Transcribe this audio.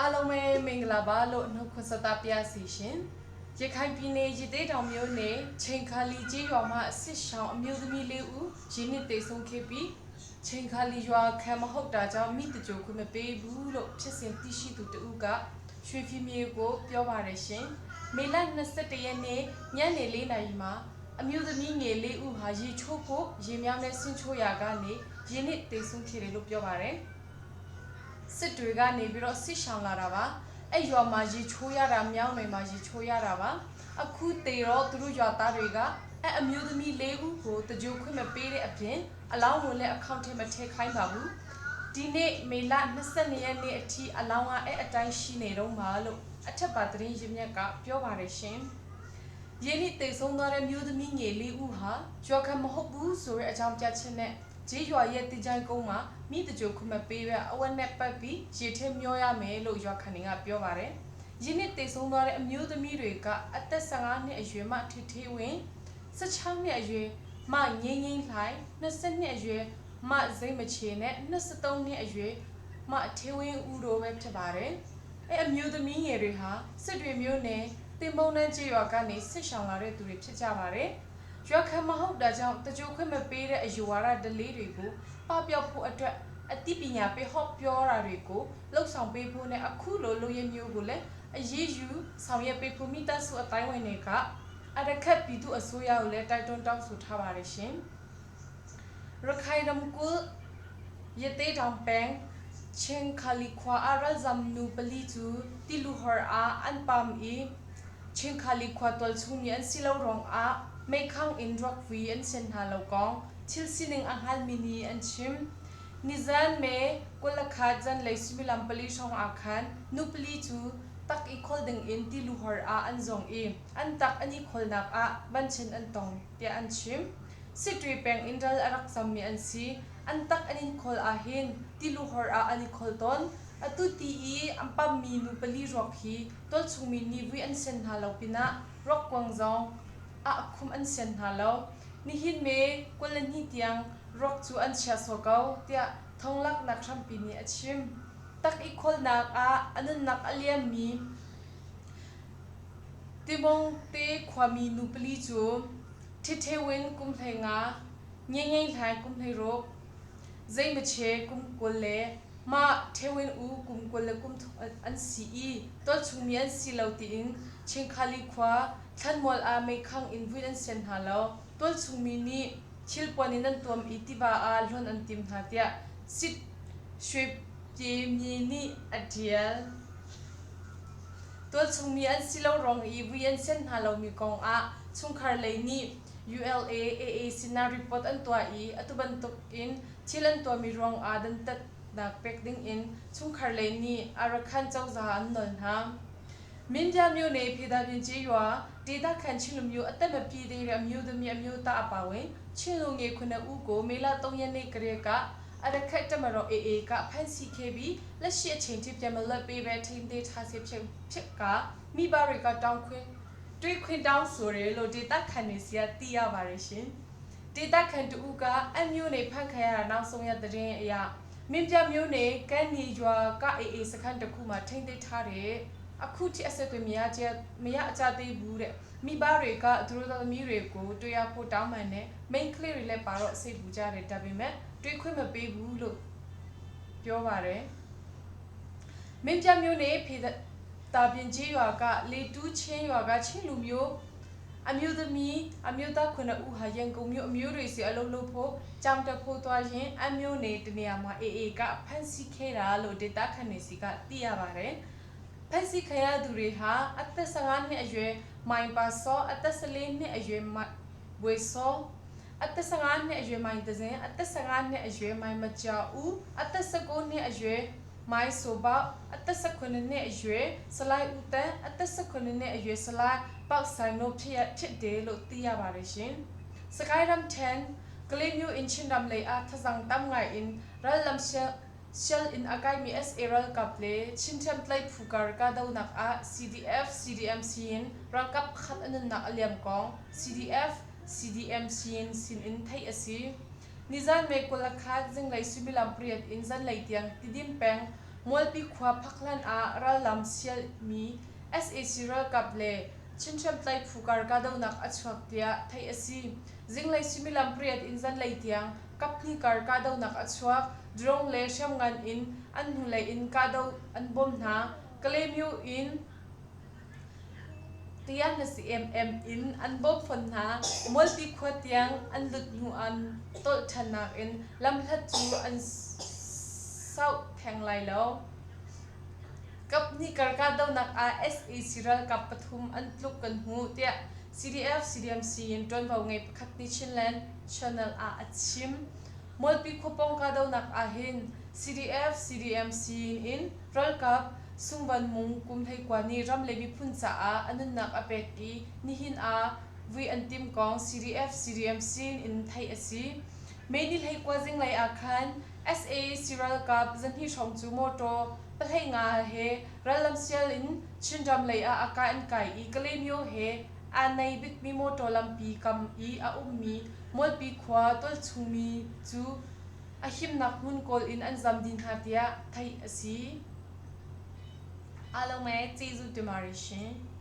အားလုံးပဲမင်္ဂလာပါလို့နှုတ်ခွန်းဆက်တာပြစီရှင်ရခိုင်ပြည်နယ်ရည်သေးတောင်မြို့နယ်ချိန်ခါလီကျေးရွာမှာအစ်စ်ရှောင်းအမျိုးသမီးလေးဦးရင်းနှစ်တေဆုံးခဲ့ပြီးချိန်ခါလီရွာခံမဟုတ်တာကြောင့်မိတကြိုခွင့်မပေးဘူးလို့ဖြစ်စဉ်သိရှိသူတဦးကရွှေဖြူမြေကိုပြောပါတယ်ရှင်မေလ21ရက်နေ့ညနေ4နာရီမှာအမျိုးသမီးငယ်လေးဦးဟာရေချိုးဖို့ရေမြောင်းနဲ့ဆင်းချိုးရာကနေရင်းနှစ်တေဆုံးခဲ့တယ်လို့ပြောပါတယ် စစ်တွေကနေပြီးတော့ဆစ်ရှောင်လာတာပါအဲ့ရွာမှာရေချိုးရတာမြောင်းတွေမှာရေချိုးရတာပါအခုတေတော့သူတို့ရွာသားတွေကအဲ့အမျိုးသမီးလေးဦးကိုတကြိုခွင့်မပေးတဲ့အပြင်အလောင်းဝင်လည်းအကောင့်ထဲမထည့်ခိုင်းပါဘူးဒီနေ့မေလ22ရက်နေ့အထိအလောင်းကအဲ့အတိုင်းရှိနေတော့မှာလို့အထက်ပါသတင်းရင်းမြစ်ကပြောပါတယ်ရှင်ယင်းနေ့တေဆုံးသွားတဲ့မျိုးသမီးငယ်လေးဦးဟာရွာခံမဟုတ်ဘူးဆိုတဲ့အကြောင်းပြချက်နဲ့ ဂျေးရွာရဲ့တင်ချိုင်းကုန်းမှာမိတကြိုခွင့်မပေးဘဲအဝက်နဲ့ပတ်ပြီးရေထဲမျောရမယ်လို့ရွာခံတွေကပြောပါတယ်။ယင်းနေ့တေဆုံးသွားတဲ့အမျိုးသမီးတွေကအသက်15နှစ်အရွယ်မှထိထိဝင်း16နှစ်အရွယ်မှငင်းငင်းလှိုင်20နှစ်အရွယ်မှစိမ့်မချေနဲ့23နှစ်အရွယ်မှအထေဝင်းဦးတို့ပဲဖြစ်ပါတယ်။အဲအမျိုးသမီးငယ်တွေဟာစစ်တွေမျိုးနယ်တင်ပုံနှန်းကျေးရွာကနေစစ်ဆောင်လာတဲ့သူတွေဖြစ်ကြပါတယ်။ ရွာခံမဟုတ်တာကြောင့်တကြိုခွင့်မပေးတဲ့အယူဝါဒဒလေးတွေကိုပပျောက်ဖို့အတွက်အသိပညာပေးဟော့ပြောတာတွေကိုလှုပ်ဆောင်ပေးဖို့နဲ့အခုလိုလူရမျိုးကိုလည်းအရေးယူဆောင်ရွက်ပေးဖို့မိသားစုအတိုင်းဝင်တွေကအရခက်ပြည်သူအစိုးရကိုလည်းတိုက်တွန်းတောင်းဆိုထားပါတယ်ရှင်။ရခိုင်ရမ်ကူယတေတောင်ပန်းချင်းခလီခွာအရဇမ်နူပလီတူတီလူဟောအာအန်ပမ်အီချင်းခလီခွာတလချုံယန်စီလောရောင်အာ mấy khang in rock vi an sen hà lâu con chil sining ang hal mini an chim nizan me kola khat jan leismi lam pali song a khan nupli chu, tak i khol ding in ti lu hor a an zong i, an tak ani khol nak a, ban chen an tong te an chim sitri peng indral arak sam mi an si, an tak ani khol a hin, ti lu hor a ani khol ton atu ti i ampa mi nu pali rok hi, tol chung mi ni vi an sen ha lo pina rok kwang zong a khum an sian ha lo. Ni hin me kolan hi tiang rok chu an chia so kau tia thonglak nak tham pi ni achim tak i khol nak a anun nak aliam mi. Timong te khwami nu pli chu. Thi the wen kum thenga nge nge thai kum thai ro zai me che kum kol le. Ma thewin u kum kol le kum an si i. To chung mi an si lo ti in ching khali khwa ท่านมอลอาไม่ขังอินวิลันเซนฮาโลตัวสุมินีชิลปวนินันตัวอิติบาอาลอนอันติมนาเตียสิทชวิบเจมีนีอัเดียลตัวสุมีอันสิเลารองอีวิลันเซนฮาโลมีกองอาชุงคาร์เลนี ULA AA sina report an tua i atuban tuk in chilan tua mi rong adan tat nak pek ding in chung khar le ni arakan chau za an non ha min jam yu ne phi da bin chi ywa ဒေတာခန့်ချင်းလူမျိုးအသက်မပြည့်သေးတဲ့အမျိုးသမီးအမျိုးသားအပါဝင်ချင်းလူငယ်ခုနှစ်ဦးကိုမေလ3ရက်နေ့ကလေးကအရခက်တမတော်အေအေကဖန်စီခဲ့ပြီးလက်ရှိအချိန်ထိပြန်မလွတ်ပေးပဲထိန်းသိမ်းထားစေဖြစ်ဖြစ်ကမိဘတွေကတောင်းခွင့်တွေးခွင့်တောင်းဆိုတယ်လို့ဒေတာခန့်နေစီကသိရပါတယ်ရှင်ဒေတာခန့်တူကအမျိုးနေဖန်ခံရတာနောက်ဆုံးရတဲ့အရာမင်းပြမျိုးနေကန်းနီရွာကအေအေစခန်းတစ်ခုမှာထိန်းသိမ်းထားတဲ့ အခုထိအဆက်အသွယ်မရကြမရအကြသေးဘူးတဲ့မိဘတွေကသူတို့သမီးတွေကိုတွေ့ရဖို့တောင်းပန်တယ် main ကလေးတွေလည်းပါတော့အစိတ်ပူကြတယ်ဒါပေမဲ့တွေ့ခွင့်မပေးဘူးလို့ပြောပါတယ်မင်းပြမျိုးနေဖေတာပြင်ကြီးရွာကလေတူးချင်းရွာကချင်းလူမျိုးအမျိုးသမီးအမျိုးသားခုနှစ်ဦးဟာရန်ကုန်မြို့အမျိုးတွေစီအလုံးလို့ဖို့ကြောင်တက်ဖို့သွားရင်အမျိုးနေတနေရာမှာအေအေကဖန်စီခဲ့တာလို့ဒေတာခန့်နေစီကသိရပါတယ် ဖက်စီခရသူတွေဟာအသက်15နှစ်အရွယ်မိုင်ပါစောအသက်14နှစ်အရွယ်ဝေစောအသက်15နှစ်အရွယ်မိုင်တစင်အသက်15နှစ်အရွယ်မိုင်မကြောက်ဦးအသက်19နှစ်အရွယ်မိုင်ဆိုပါအသက်19နှစ်အရွယ်စလိုက်ဦးတန်းအသက်19နှစ်အရွယ်စလိုက်ပေါက်ဆိုင်တို့ဖြစ်ဖြစ်တယ်လို့သိရပါတယ်ရှင်စကိုင်းရမ်10ကလေးမျိုးအင်ချင်းဒမ်လေအားထ shell in akai mi s eral kap le chinchem tlai phukar ka do nak a cdf cdm sin ra kap khat an na aliam kong cdf cdm sin sin in thai asi nizan me kola khat jing lai sumi lam priat in zan lai tiang tidim peng mol pi khwa phaklan a ra lam shell mi s a siral kap le chinchap tlai phukar ka do nak achhuak tia, thai asi. Jinglai similam priat inzan lai tiang kapni kar ka do nak achhuak, drong le sham ngan in, an hu lai in ka do an bom na klemyu in tiang na si mm in, an bom phon na multi khwa tiang, an lut nu an, tol thanak in, lam that chu an sau thang lai lo kap ni kar ka do nak a sa siral kap pathum an tluk kan hu tia. Cdf cdmc in ton bau ngai pakhat ni chinland channel a achim. Molpi khopong ka do nak a hin cdf cdmc in roll cup sungban mung kum thei kwa ni ram lebi phun cha a anun nak a pek ki ni hin a vi antim kong cdf cdmc in thai asi meini lei kwa jing lai a khan sa siral cup zan hi shong chu moto pathai nga he ralam sial in chinram lei a aka an kai i kalem yo he a nei bik mi moto lampi kam i a ummi mol pi khwa tol chumi chu a him nak hun kol in an zam din ha tia thai asi alo me chizu tumari shin